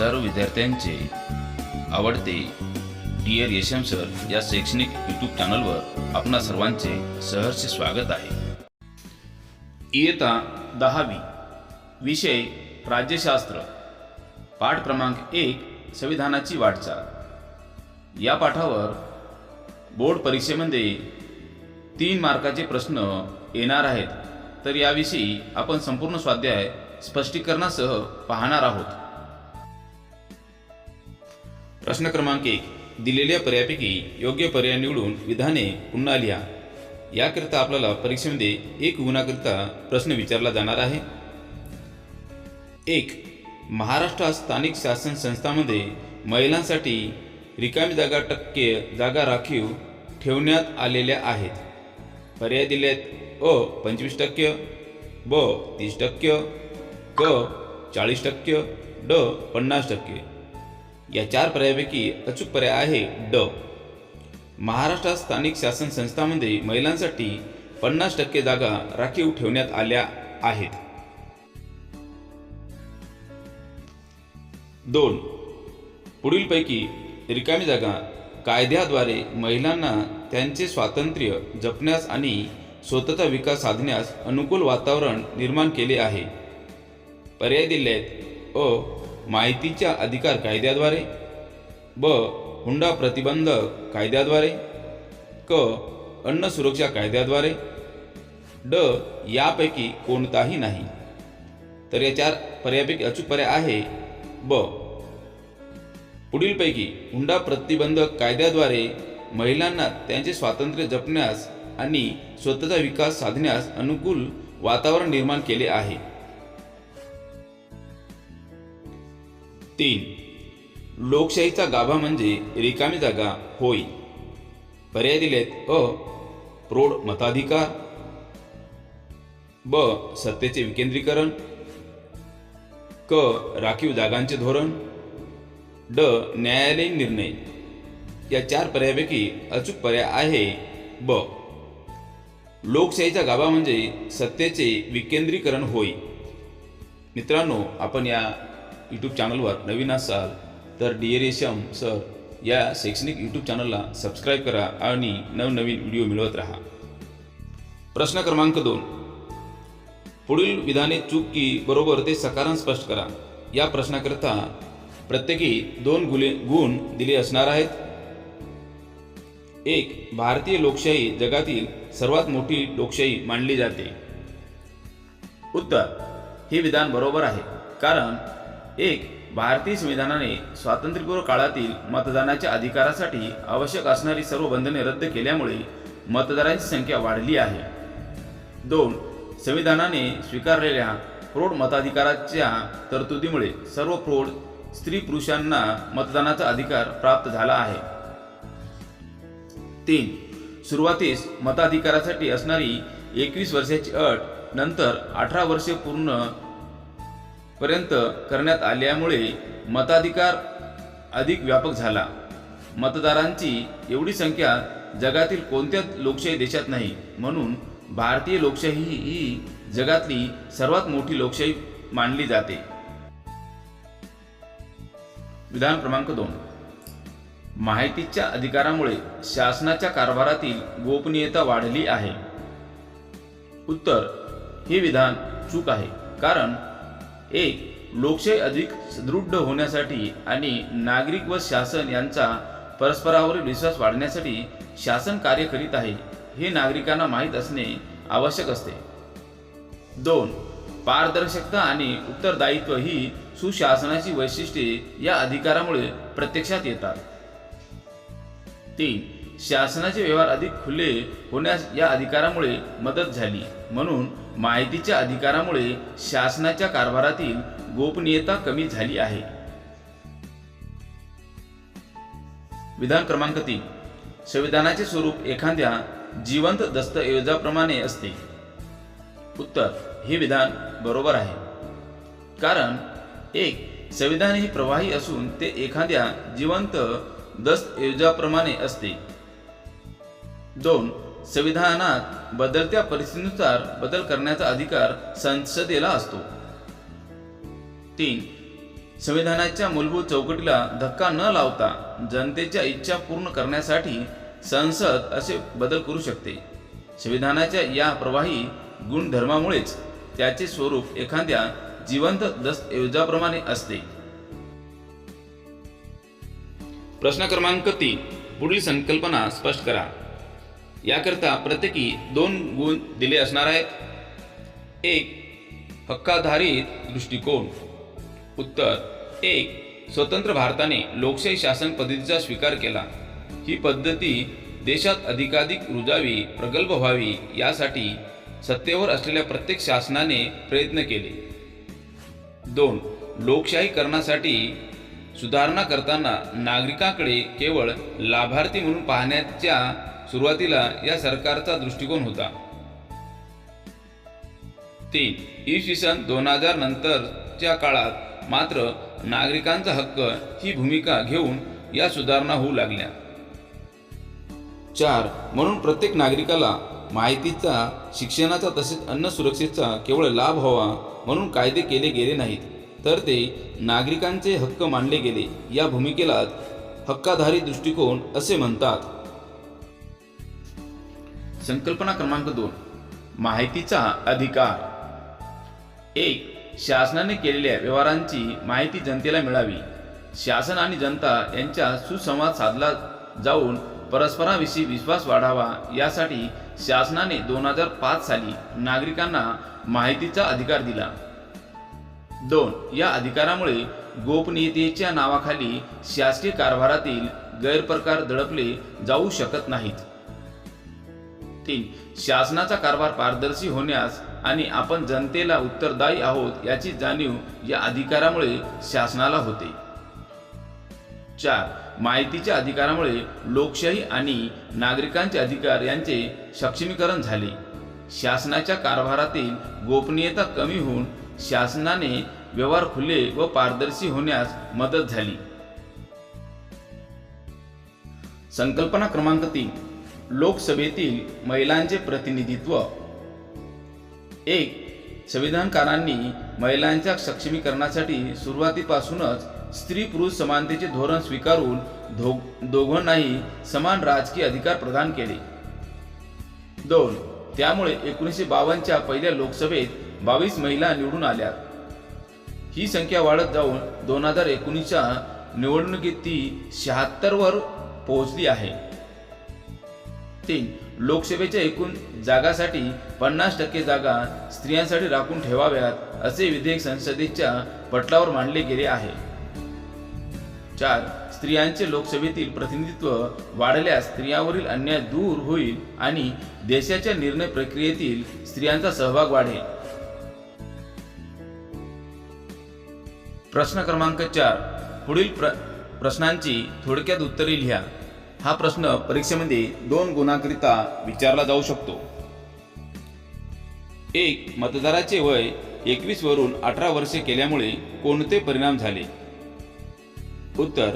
हजारो विद्यार्थ्यांचे आवडते डिअर यशम सर या शैक्षणिक यूट्यूब चॅनलवर आपणा सर्वांचे सहर्ष स्वागत आहे. इयता दहावी विषय राज्यशास्त्र पाठ क्रमांक एक संविधानाची वाटचाल. या पाठावर बोर्ड परीक्षेमध्ये तीन मार्काचे प्रश्न येणार आहेत तर याविषयी आपण संपूर्ण स्वाध्याय स्पष्टीकरणासह पाहणार आहोत. प्रश्न क्रमांक एक. दिलेल्या पर्यायापैकी योग्य पर्याय निवडून विधाने पुन्हा लिहा. याकरिता आपल्याला परीक्षेमध्ये एक गुणाकरिता प्रश्न विचारला जाणार आहे. एक. महाराष्ट्रात स्थानिक शासन संस्थांमध्ये महिलांसाठी रिकामी जागा टक्के जागा राखीव ठेवण्यात आलेल्या आहेत. पर्याय दिलेत अ पंचवीस टक्के ब तीस टक्के क चाळीस टक्के ड पन्नास टक्के. या चार पर्यायापैकी अचूक पर्याय आहे ड. महाराष्ट्रात स्थानिक शासन संस्थांमध्ये महिलांसाठी पन्नास टक्के जागा राखीव ठेवण्यात आल्या आहेत. दोन. पुढीलपैकी रिकामी जागा कायद्याद्वारे महिलांना त्यांचे स्वातंत्र्य जपण्यास आणि स्वतःचा विकास साधण्यास अनुकूल वातावरण निर्माण केले आहे. पर्याय दिले आहेत. अ. माहितीच्या अधिकार कायद्याद्वारे? ब. हुंडा प्रतिबंध कायद्याद्वारे? क. अन्न सुरक्षा कायद्याद्वारे? ड. यापैकी कोणताही नाही. तर या चार पर्यायापैकी अचूक पर्याय आहे. ब. पुढीलपैकी हुंडा प्रतिबंधक कायद्याद्वारे महिलांना त्यांचे स्वातंत्र्य जपण्यास आणि स्वतःचा विकास साधण्यास अनुकूल वातावरण निर्माण केले आहे. तीन. लोकशाहीचा गाभा म्हणजे रिकामी जागा होय. पर्याय दिलेत अ. प्रौढ मताधिकार. ब. सत्तेचे विकेंद्रीकरण. क. राखीव जागांचे धोरण. ड. न्यायालयीन निर्णय. या चार पर्यायापैकी अचूक पर्याय आहे ब. लोकशाहीचा गाभा म्हणजे सत्तेचे विकेंद्रीकरण होय. मित्रांनो आपण या यूट्यूब चॅनलवर नवीन असाल तर डिएरेशम सर या शैक्षणिक यूट्यूब चॅनलला सबस्क्राईब करा आणि नवनवीन व्हिडिओ मिळवत राहा. प्रश्न क्रमांक दोन. पुढील विधाने चूक की बरोबर ते सकारण स्पष्ट करा. या प्रश्नाकरिता प्रत्येकी दोन गुले गुण दिले असणार आहेत. एक भारतीय लोकशाही जगातील सर्वात मोठी लोकशाही मानली जाते. उत्तर हे विधान बरोबर आहे. कारण एक भारतीय संविधानाने स्वातंत्र्यपूर्व काळातील मतदानाच्या अधिकारासाठी आवश्यक असणारी सर्व बंधने रद्द केल्यामुळे मतदारांची संख्या वाढली आहे. दोन संविधानाने स्वीकारलेल्या प्रौढ मताधिकाराच्या तरतुदीमुळे सर्व प्रौढ स्त्री पुरुषांना मतदानाचा अधिकार प्राप्त झाला आहे. तीन सुरुवातीस मताधिकारासाठी असणारी एकवीस वर्षाची अट नंतर अठरा वर्षे पूर्ण पर्यंत करण्यात आल्यामुळे मताधिकार अधिक व्यापक झाला. मतदारांची एवढी संख्या जगातील कोणत्याच लोकशाही देशात नाही म्हणून भारतीय लोकशाही ही जगातली सर्वात मोठी लोकशाही मानली जाते. विधान क्रमांक दोन. माहितीच्या अधिकारामुळे शासनाच्या कारभारातील गोपनीयता वाढली आहे. उत्तर हे विधान चूक आहे कारण एक लोकशाही अधिक सुदृढ होण्यासाठी आणि नागरिक व शासन यांचा परस्परावरील विश्वास वाढण्यासाठी शासन कार्य करीत आहे हे नागरिकांना माहीत असणे आवश्यक असते. दोन पारदर्शकता आणि उत्तरदायित्व ही सुशासनाची वैशिष्ट्ये या अधिकारामुळे प्रत्यक्षात येतात. तीन शासनाचे व्यवहार अधिक खुले होण्यास या अधिकारामुळे मदत झाली. म्हणून माहितीच्या अधिकारामुळे शासनाच्या कारभारातील गोपनीयता कमी झाली आहे. विधान क्रमांक तीन. संविधानाचे स्वरूप एखाद्या जिवंत दस्तऐवजाप्रमाणे असते. उत्तर हे विधान बरोबर आहे. कारण एक संविधान हे प्रवाही असून ते एखाद्या जिवंत दस्तऐवजाप्रमाणे असते. दोन संविधानात बदलत्या परिस्थितीनुसार बदल करण्याचा अधिकार संसदेला असतो. तीन संविधानाच्या मूलभूत चौकटीला धक्का न लावता जनतेच्या इच्छा पूर्ण करण्यासाठी संसद असे बदल करू शकते. संविधानाच्या या प्रवाही गुणधर्मामुळेच त्याचे स्वरूप एखाद्या जिवंत दस्तऐवजाप्रमाणे असते. प्रश्न क्रमांक तीन. पुढील संकल्पना स्पष्ट करा. याकरता प्रत्येकी दोन गुण दिले असणार आहेत. एक हक्काधारित दृष्टिकोन. उत्तर एक स्वतंत्र भारताने लोकशाही शासन पद्धतीचा स्वीकार केला. ही पद्धती देशात अधिकाधिक रुजावी प्रगल्भ व्हावी यासाठी सत्तेवर असलेल्या प्रत्येक शासनाने प्रयत्न केले. दोन लोकशाहीकरणासाठी सुधारणा करताना नागरिकांकडे केवळ लाभार्थी म्हणून पाहण्याच्या सुरुवातीला या सरकारचा दृष्टिकोन होता. तीन इसवी सन दोन हजार नंतरच्या काळात मात्र नागरिकांचा हक्क ही भूमिका घेऊन या सुधारणा होऊ लागल्या. चार म्हणून प्रत्येक नागरिकाला माहितीचा शिक्षणाचा तसेच अन्न सुरक्षेचा केवळ लाभ व्हावा म्हणून कायदे केले गेले नाहीत तर ते नागरिकांचे हक्क मानले गेले या भूमिकेला हक्काधारी दृष्टिकोन असे म्हणतात. संकल्पना क्रमांक दोन. माहितीचा अधिकार. एक शासनाने केलेल्या व्यवहारांची माहिती जनतेला मिळावी. शासन आणि जनता यांच्या सुसंवाद साधला जाऊन परस्पराविषयी विश्वास वाढावा यासाठी शासनाने दोन हजार पाच साली नागरिकांना माहितीचा अधिकार दिला. दोन या अधिकारामुळे गोपनीयतेच्या नावाखाली शासकीय कारभारातील गैरप्रकार दडपले जाऊ शकत नाहीत. तीन शासनाचा कारभार पारदर्शी होण्यास आणि आपण जनतेला उत्तरदायी आहोत याची जाणीव या अधिकारामुळे शासनाला होते. चार माहितीच्या अधिकारामुळे लोकशाही आणि नागरिकांचे अधिकार यांचे सक्षमीकरण झाले. शासनाच्या कारभारातील गोपनीयता कमी होऊन शासनाने व्यवहार खुले व पारदर्शी होण्यास मदत झाली. संकल्पना क्रमांक तीन लोकसभेतील महिलांचे प्रतिनिधित्व. एक संविधानकारांनी महिलांच्या सक्षमीकरणासाठी सुरुवातीपासूनच स्त्री पुरुष समानतेचे धोरण स्वीकारून धो दोघांनाही समान राजकीय अधिकार प्रदान केले. दोन त्यामुळे एकोणीसशे बावन्नच्या पहिल्या लोकसभेत बावीस महिला निवडून आल्या. ही संख्या वाढत जाऊन दोन हजार एकोणीसच्या निवडणुकीत ती शहात्तरवर पोहोचली आहे. तीन. लोकसभेच्या एकूण जागासाठी पन्नास टक्के जागा स्त्रियांसाठी राखून ठेवाव्यात असे विधेयक संसदेच्या पटलावर मांडले गेले आहे. चार. स्त्रियांचे लोकसभेतील प्रतिनिधित्व वाढल्यास स्त्रियांवरील अन्याय दूर होईल आणि देशाच्या निर्णय प्रक्रियेतील स्त्रियांचा सहभाग वाढेल. प्रश्न क्रमांक चार. पुढील प्र प्रश्नांची थोडक्यात उत्तरे लिहा. हा प्रश्न परीक्षेमध्ये दोन गुणांकरिता विचारला जाऊ शकतो. एक मतदाराचे वय एकवीस वरून अठरा वर्षे केल्यामुळे कोणते परिणाम झाले? उत्तर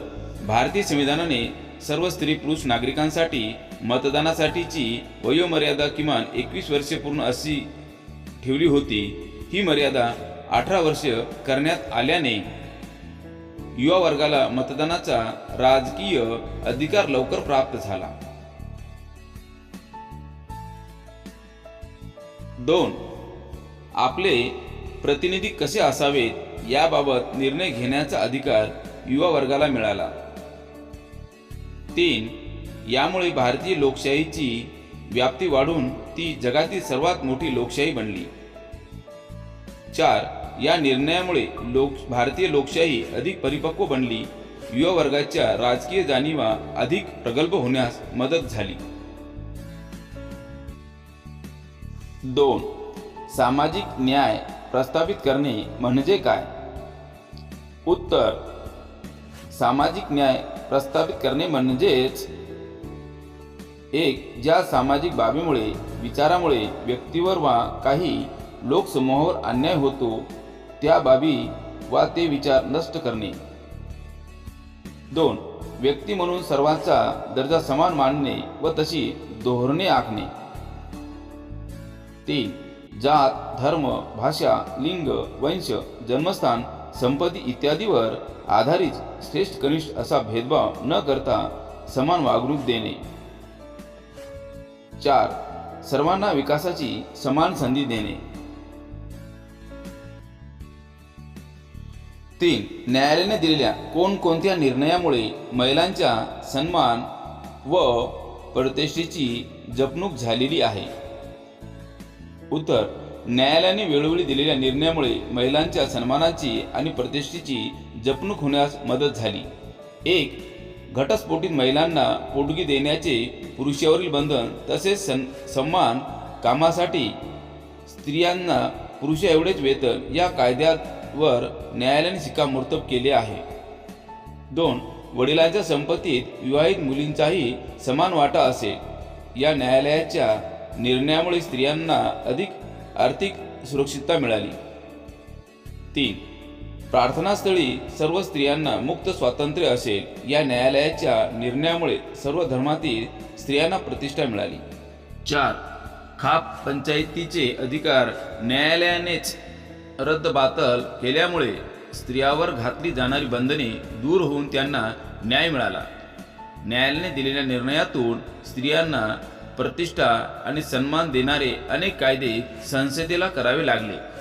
भारतीय संविधानाने सर्व स्त्री पुरुष नागरिकांसाठी मतदानासाठीची वयोमर्यादा किमान एकवीस वर्षे पूर्ण अशी ठेवली होती. ही मर्यादा अठरा वर्ष करण्यात आल्याने युवा वर्गाला मतदानाचा राजकीय अधिकार लवकर प्राप्त झाला. दोन आपले प्रतिनिधी कसे असावेत याबाबत निर्णय घेण्याचा अधिकार युवा वर्गाला मिळाला. तीन यामुळे भारतीय लोकशाहीची व्याप्ती वाढून ती जगातील सर्वात मोठी लोकशाही बनली. चार या निर्णयामुळे लोक भारतीय लोकशाही अधिक परिपक्व बनली. युवा वर्गाच्या राजकीय जाणीवा अधिक प्रगल्भ होण्यास मदत झाली. दोन सामाजिक न्याय प्रस्थापित करणे म्हणजे काय? उत्तर सामाजिक न्याय प्रस्थापित करणे म्हणजेच एक ज्या सामाजिक बाबीमुळे विचारामुळे व्यक्तीवर वा काही लोकसमूहावर अन्याय होतो त्या बाबी वा ते विचार नष्ट करणे. दोन व्यक्ती म्हणून सर्वांचा दर्जा समान मानणे व तशी धोरणे आखणे. तीन जात धर्म भाषा लिंग वंश जन्मस्थान संपत्ती इत्यादीवर आधारित श्रेष्ठ कनिष्ठ असा भेदभाव न करता समान वागणूक देणे. चार सर्वांना विकासाची समान संधी देणे. तीन न्यायालयाने दिलेल्या कोणकोणत्या निर्णयामुळे महिलांच्या सन्मान व प्रतिष्ठेची जपणूक झालेली आहे? उत्तर न्यायालयाने वेळोवेळी दिलेल्या निर्णयामुळे महिलांच्या सन्मानाची आणि प्रतिष्ठेची जपणूक होण्यास मदत झाली. एक घटस्फोटीत महिलांना पोटगी देण्याचे पुरुषावरील बंधन तसेच सन् सन्मान कामासाठी स्त्रियांना पुरुषा एवढेच वेतन या कायद्यात वर न्यायालयाने शिक्कामोर्तब केले आहे. दोन वडिलांच्या संपत्तीत विवाहित मुलींचाही समान वाटा असेल. या न्यायालयाच्या निर्णयामुळे स्त्रियांना अधिक आर्थिक सुरक्षितता मिळाली. तीन प्रार्थनास्थळी सर्व स्त्रियांना मुक्त स्वातंत्र्य असेल. या न्यायालयाच्या निर्णयामुळे सर्व धर्मातील स्त्रियांना प्रतिष्ठा मिळाली. चार खाप पंचायतीचे अधिकार न्यायालयानेच रद्दबातल केल्यामुळे स्त्रियावर घातली जाणारी बंधने दूर होऊन त्यांना न्याय मिळाला. न्यायालयाने दिलेल्या निर्णयातून स्त्रियांना प्रतिष्ठा आणि सन्मान देणारे अनेक कायदे संसदेला करावे लागले.